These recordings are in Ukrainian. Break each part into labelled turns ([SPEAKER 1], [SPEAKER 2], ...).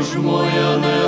[SPEAKER 1] Ж моя не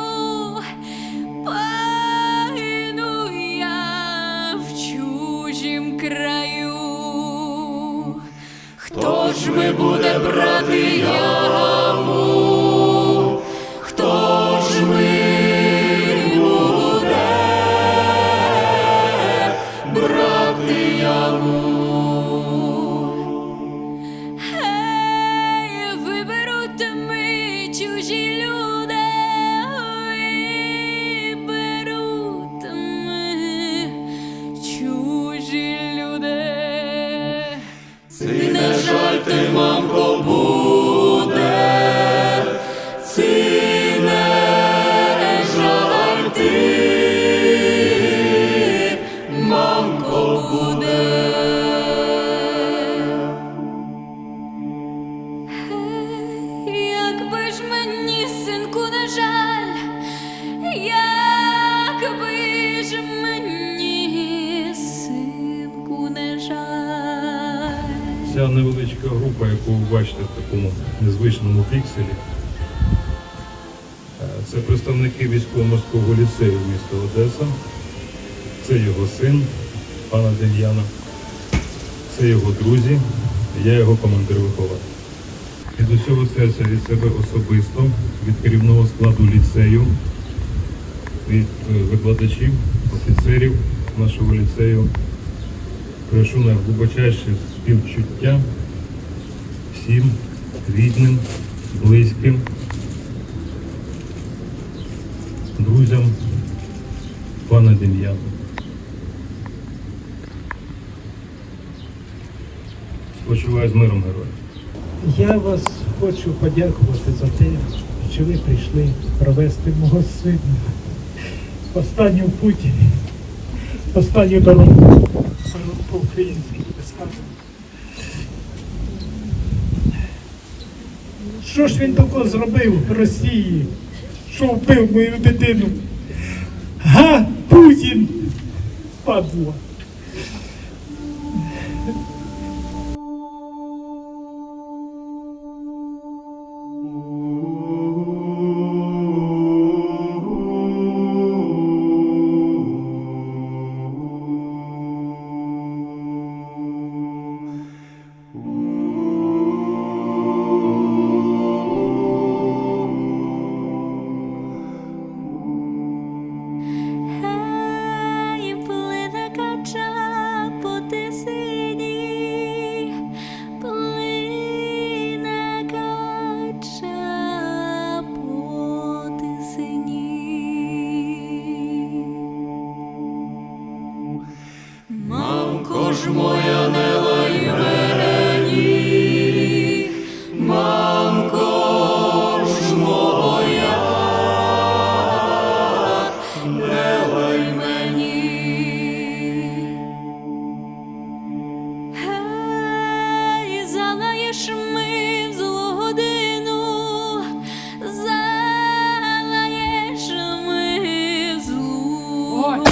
[SPEAKER 2] Ця невеличка група, яку ви бачите в такому незвичному фікселі, е, це представники військово-морського ліцею міста Одеса. Це його син, пана Дем'яна. Це його друзі, я його командир вихователь. Від усього серця від себе особисто, від керівного складу ліцею, від е, викладачів, офіцерів нашого ліцею. Прошу найглибочайше співчуття всім рідним, близьким, друзям пана Дем'яна. Спочиваю з миром героя.
[SPEAKER 3] Я вас хочу подякувати за те, що ви прийшли провести мого сина останню путь, останню дорогу по українській безкарно. Що ж він такого зробив в Росії? Що вбив мою дитину? Га, Путін! Падла! Залаєш ми в.